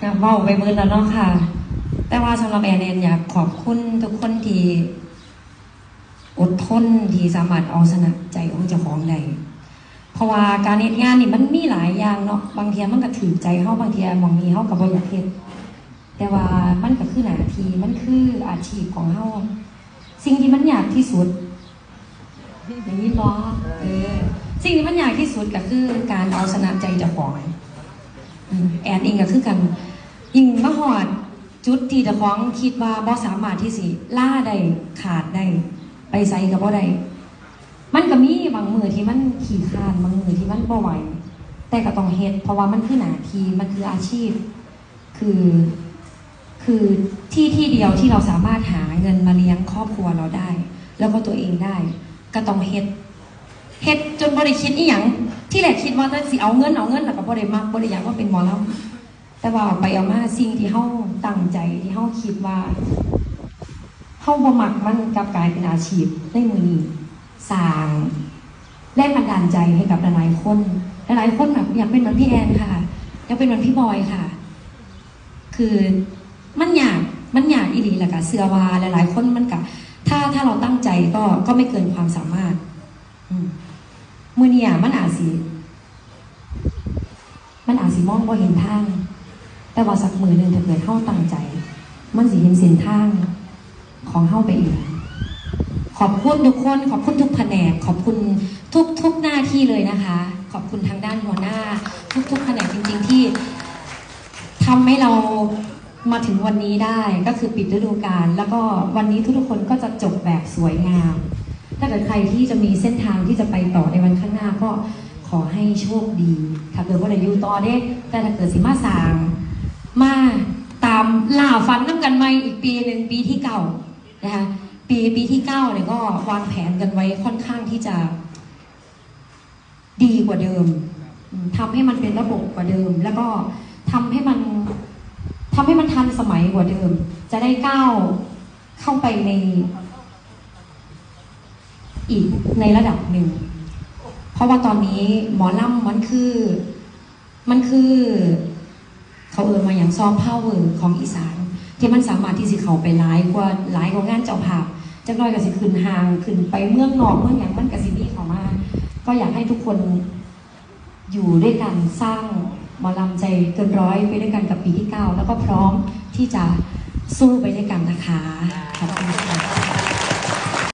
ก็เว้าไปเบิดแล้วเนาะค่ะ แต่ว่าสำหรับแอนแอนอยากขอบคุณทุกคนที่อดทนที่สามารถเอาชนะใจของเจ้าของได้เพราะว่าการเฮ็ดงานนี่มันมีหลายอย่างเนาะบางเทีมันก็ถือใจเฮาบางเทีมองนี้เฮาก็บ่อยากเฮ็ดแต่ว่ามันก็คือหน้าที่มันคืออาชีพของเฮาสิ่งที่มันยากที่สุดอย่างนี้บ่เออสิ่งที่มันยากที่สุดก็คือการเอาชนะใจเจ้าของ แอนเองก็คือกัน ยิ่งมาหอดจุดที่เจะฟ้องคิดว่าบ่สามารถที่สิล่าได้ขาดได้ไปใส่กับบ่ได้มันก็มีบางมือที่มันขี่คานบางมือที่มันบ่ไหวแต่ก็ต้องเฮ็ดเพราะว่ามันคือหน้าทีมันคืออาชีพ คือ คือที่ที่เดียวที่เราสามารถหาเงินมาเลี้ยงครอบครัวเราได้ แล้วก็ตัวเองได้ ก็ต้องเฮ็ดเฮ็ดจนบริคิดอีหยัง ที่แรกคิดว่าจะสิเอาเงินเอาเงินแล้วก็บ่ได้มักบ่ได้อยากว่าเป็นหมอลำแต่ว่าเอาไปเอามาสิ่งที่เฮาตั้งใจที่เฮาคิดว่าเฮาบ่มักมันกลับกลายเป็นอาชีพในมือนี้สร้างแรงบันดาลใจให้กับหลายๆคนหลายๆคนแบบอยากเป็นเหมือนพี่แอนค่ะอยากเป็นเหมือนพี่บอยค่ะ คือมันอยากมันอยากอีหลีแหละค่ะเสื้อวาหลายๆคนมันกับถ้าถ้าเราตั้งใจก็ก็ไม่เกินความสามารถ มือเนี่ยมันอาจสิมันอาจสิมองบ่เห็นทาง แต่ว่าสักมือหนึ่งถ้าเกิดเข้าตั้งใจ มันสิเห็นเส้นทางของเข้าไปอีกขอบคุณทุกคนขอบคุณทุกแผนก ขอบคุณทุกทุกหน้าที่เลยนะคะ ขอบคุณทางด้านหัวหน้า ทุกทุกแผนกจริง ๆที่ทำให้เรามาถึงวันนี้ได้ก็คือปิดฤดูกาลแล้วก็วันนี้ทุกๆคนก็จะจบแบบสวยงาม ถ้าเกิดใครที่จะมีเส้นทางที่จะไปต่อในวันข้างหน้าก็ขอให้โชคดี ถ้าเกิดว่าได้อยู่ต่อเด้ แต่ถ้าเกิดสิมาสางมาตามล่าฟันน้ำกันไหมอีกปีหนึ่งปีที่เก่านะคะปีปีที่เก้าเนี่ยก็วางแผนกันไว้ค่อนข้างที่จะ ดีกว่าเดิมอืมทำให้มันเป็นระบบกว่าเดิม แล้วก็ทำให้มันทำให้มันทันสมัยกว่าเดิม จะได้ก้าวเข้าไปใน อีกในระดับหนึ่ง เพราะว่าตอนนี้หมอลำมันคือ มันคือ เขาเอ่ยมาอย่างซอฟต์พาวเวอร์ของอีสาน ที่มันสามารถที่สิเขาไปหลายกว่าหลายกว่างานเจ้าภาพจักหน้อยก็สิขึ้นห่างขึ้นไปเมืองนอกเมืองอย่างมันกับสิมีเขามา ก็อยากให้ทุกคนอยู่ด้วยกันสร้างหมอลำใจเกินร้อยไปด้วยกันกับปีที่เก้าแล้วก็พร้อมที่จะสู้ไปด้วยกันนะคะขอบคุณค่ะ